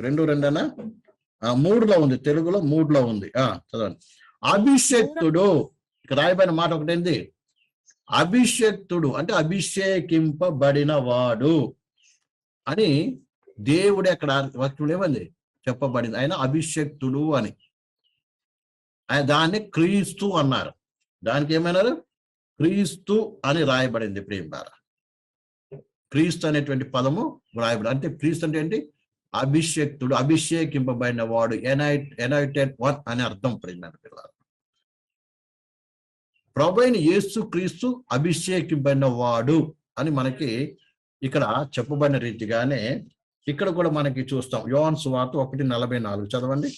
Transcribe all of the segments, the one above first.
రెండు రెండనా? ఆ, మూడులో ఉంది. తెలుగులో మూడులో ఉంది. ఆ చదవండి. అభిషక్తుడు ఇక్కడ రాయబడిన మాట ఒకటేంది అభిషక్తుడు అంటే అభిషేకింపబడిన వాడు అని దేవుడు అక్కడ వాక్యం ఏమంది? చెప్పబడింది. ఆయన అభిషక్తుడు అని. ఆయన దాన్ని క్రీస్తు అన్నారు. దానికి ఏమన్నారు? క్రీస్తు అని రాయబడింది ప్రేమ క్రీస్తు అనేటువంటి పదము రాయబడి అంటే క్రీస్తు అంటే ఏంటి? అభిషేక్తుడు అభిషేకింపబడిన వాడు ఎనైట్ ఎనైటెడ్ వన్ అని అర్థం ప్రేమ పిల్లలు ప్రభైన యేసు క్రీస్తు అభిషేకింపబడిన వాడు అని మనకి ఇక్కడ చెప్పబడిన రీతిగానే ఇక్కడ కూడా మనకి చూస్తాం. యోన్స్ వార్త ఒకటి నలభై నాలుగు చదవండి.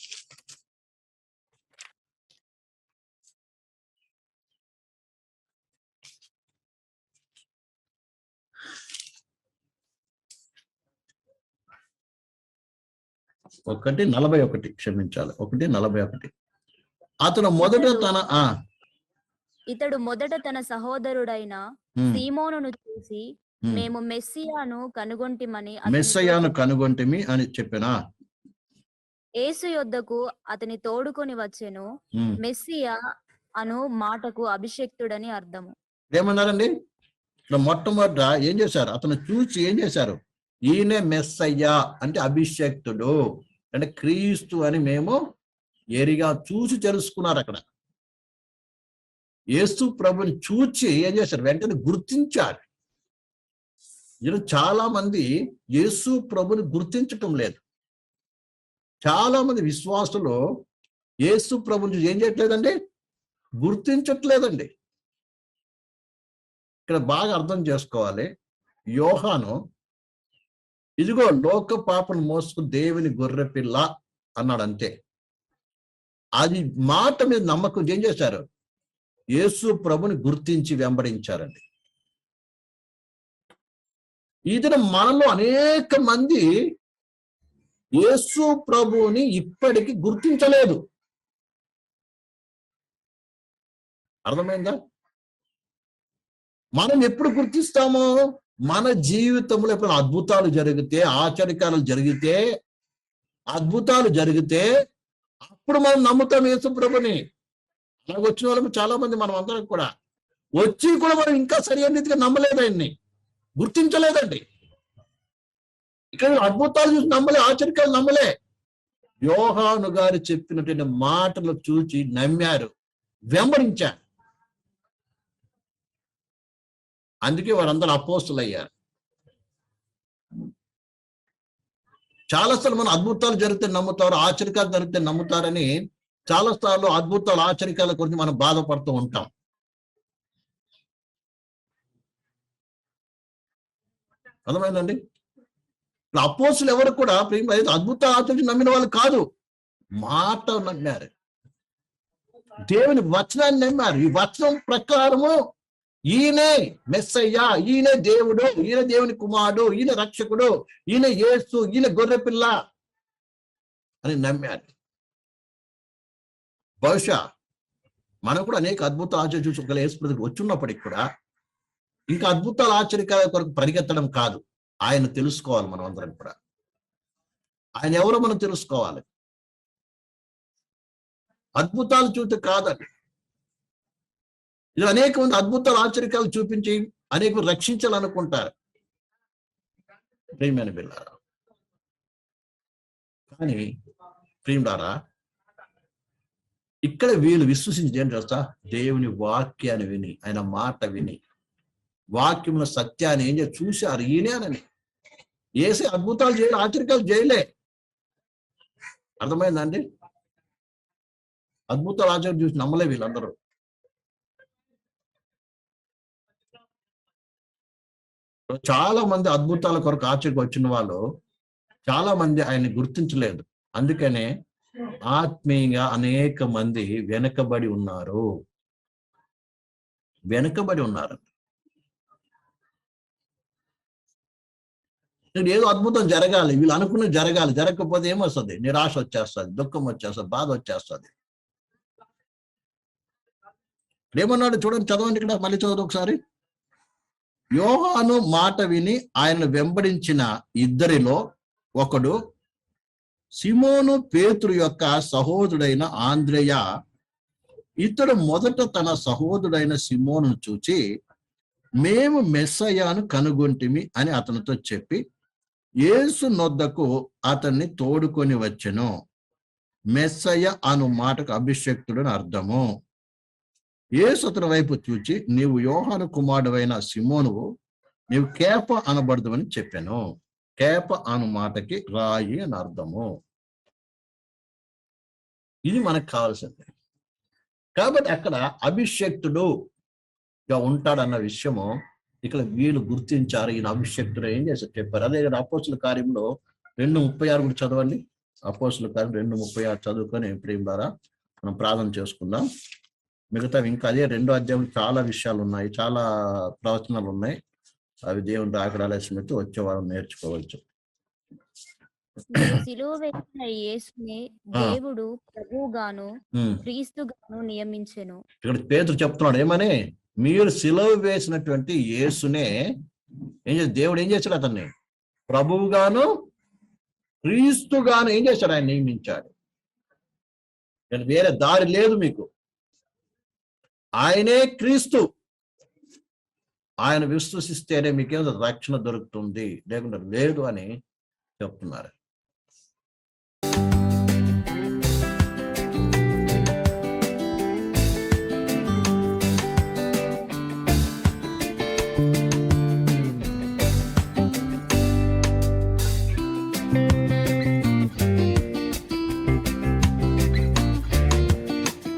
ఒకటి నలభై ఒకటి క్షమించాలి. ఒకటి నలభై ఒకటి. అతను మొదట తన ఆ. ఇతడు మొదట తన సహోదరుడైన ఉమ్, సీమోనును చూసి. మేము మెస్సియాను కనుగొంటిమని అతనితో మెస్సయ్యాను కనుగొంటిమి అని చెప్పినా? యేసు యొద్దకు అతని తోడుకొని వచ్చెను. మెస్సియా అను మాటకు అభిషక్తుడని అర్థము. ఏమన్నారండి? ఇక్కడ మొట్టమొదట ఏం చేశారు? అతను చూసి ఏం చేశారు? ఈయనే మెస్సయ్యా అంటే అభిషక్తుడు. అంటే క్రీస్తు అని మేము ఏరిగా చూసి తెలుసుకున్నారు అక్కడ. యేసు ప్రభుని చూచి ఏం చేశారు? వెంటనే గుర్తించారు. ఈరోజు చాలా మంది యేసు ప్రభుని గుర్తించటం లేదు. చాలా మంది విశ్వాసులు యేసు ప్రభుని ఏం చేయట్లేదండి? గుర్తించట్లేదండి. ఇక్కడ బాగా అర్థం చేసుకోవాలి. యోహాను ఇదిగో లోక పాపను మోసుకు దేవుని గొర్రె పిల్ల అన్నాడు అంతే అది మాట మీద నమ్మకం ఏం చేశారు? యేసు ప్రభుని గుర్తించి వెంబడించారండి. ఇతను మనలో అనేక మంది యేసు ప్రభువుని ఇప్పటికి గుర్తించలేదు. అర్థమైందా? మనం ఎప్పుడు గుర్తిస్తామో? మన జీవితంలో ఎప్పుడు అద్భుతాలు జరిగితే ఆచరికాలు జరిగితే అద్భుతాలు జరిగితే అప్పుడు మనం నమ్ముతాం యేసు ప్రభుని. అలా వచ్చిన వాళ్ళకి చాలా మంది మనం అందరం కూడా. వచ్చి కూడా మనం ఇంకా సరైన రీతిగా నమ్మలేదు ఆయన్ని. గుర్తించలేదండి. ఇక్కడ అద్భుతాలు చూసి నమ్మలే ఆచరికాలు నమ్మలే. యోహాను గారు చెప్పినటువంటి మాటలు చూచి నమ్మారు వెంబడించారు. అందుకే వారందరూ అపోస్తులు అయ్యారు చాలా సార్లు మనం అద్భుతాలు జరిగితే నమ్ముతారు ఆచరికాలు జరిగితే నమ్ముతారని చాలా సార్లు అద్భుతాలు ఆచరికాల గురించి మనం బాధపడుతూ ఉంటాం. అర్థమైందండి? ఇప్పుడు అపోస్తులు ఎవరు కూడా ప్రేమ అద్భుత ఆచరించి నమ్మిన వాళ్ళు కాదు. మాట నమ్మారు. దేవుని వచనాన్ని నమ్మారు. ఈ వచనం ప్రకారము ఈయనే మెస్సయ్య ఈయన దేవుడు ఈయన దేవుని కుమారుడు ఈయన రక్షకుడు ఈయన యేసు ఈయన గొర్రె పిల్ల అని నమ్మారు బహుశా మనం కూడా అనేక అద్భుత ఆచరణ చూసి ఒకవేళ యేసు వచ్చున్నప్పటికి కూడా ఇంకా అద్భుతాల ఆశ్చర్యకాల కొరకు పరిగెత్తడం కాదు. ఆయన తెలుసుకోవాలి మనం అందరం కూడా. ఆయన ఎవరో మనం తెలుసుకోవాలి. అద్భుతాలు చూస్తే కాదండి. ఇది అనేక మంది అద్భుతాలు ఆచరికాలు చూపించి అనేక రక్షించాలనుకుంటారు. ప్రేమైన బిల్లారా కానీ ప్రియుడారా ఇక్కడ వీళ్ళు విశ్వసించి ఏం చేస్తా దేవుని వాక్యాన్ని విని ఆయన మాట విని. వాక్యంలో సత్యాన్ని ఏం చేసి చూశారు ఈయనని ఏసే అద్భుతాలు చేయలే ఆచరికాలు చేయలే. అర్థమైందండి అద్భుతాలు ఆచరణ చూసి నమ్మలే వీళ్ళందరూ. చాలా మంది అద్భుతాల కొరకు ఆచరణకు వచ్చిన వాళ్ళు చాలా మంది ఆయన్ని గుర్తించలేదు. అందుకనే ఆత్మీయంగా అనేక మంది వెనకబడి ఉన్నారు. వెనకబడి ఉన్నారు. ఇక్కడ ఏదో అద్భుతం జరగాలి వీళ్ళు అనుకున్న జరగాలి జరగకపోతే ఏమొస్తుంది? నిరాశ వచ్చేస్తుంది దుఃఖం వచ్చేస్తుంది బాధ వచ్చేస్తుంది. ఏమన్నాడు చూడండి చదవండి ఇక్కడ మళ్ళీ చదవండి ఒకసారి. యోహాను మాట విని ఆయన వెంబడించిన ఇద్దరిలో ఒకడు సిమోను పేతురు యొక్క సహోదరుడైన ఆంద్రేయ. ఇతడు మొదట తన సహోదరుడైన సిమోను చూచి మేము మెస్సయ్యాను కనుగొంటిమి అని అతనితో చెప్పి యేసు నొద్దకు అతన్ని తోడుకొని వచ్చెను. మెస్సయ్య అను మాటకు అభిషక్తుడని అర్థము. యేసు అతని వైపు చూచి నీవు యోహాను కుమారుడైన సిమోనువు నీవు కేప అనబడదు అని చెప్పాను. కేప అను మాటకి రాయి అని అర్థము. ఇది మనకు కావాల్సింది. కాబట్టి అక్కడ అభిషక్తుడుగా ఉంటాడన్న విషయము ఇక్కడ వీళ్ళు గుర్తించారు. ఈయన అభిషక్తుడు ఏం చేశారు చెప్పారు. అదే అపోసుల కార్యంలో రెండు ముప్పై ఆరు కూడా చదవండి. అపోసుల కార్యం రెండు ముప్పై ఆరు చదువుకొని ప్రేమ ద్వారా మనం ప్రార్థన చేసుకుందాం. మిగతా ఇంకా అదే రెండో అధ్యాయంలో చాలా విషయాలు ఉన్నాయి చాలా ప్రవచనాలు ఉన్నాయి అవి దేవుని రాకడాలస్మితో వచ్చే వారం నేర్చుకోవచ్చు. సిలువ వేసిన యేసుని ఆ. దేవుడు ప్రభువుగాను. క్రీస్తుగాను నియమించెను. ఇక్కడ పేతురు చెప్తున్నాడు ఏమని? మీరు సిలువ వేసినటువంటి యేసునే ఏం చేసి దేవుడు ఏం చేశాడు అతన్ని? ప్రభువుగాను క్రీస్తుగాను ఏం చేశాడు? ఆయన నియమించాడు. వేరే దారి లేదు మీకు. ఆయనే క్రీస్తు. ఆయన విశ్వసిస్తేనే మీకేదో రక్షణ దొరుకుతుంది. లేకుండా లేదు అని చెప్తున్నారు.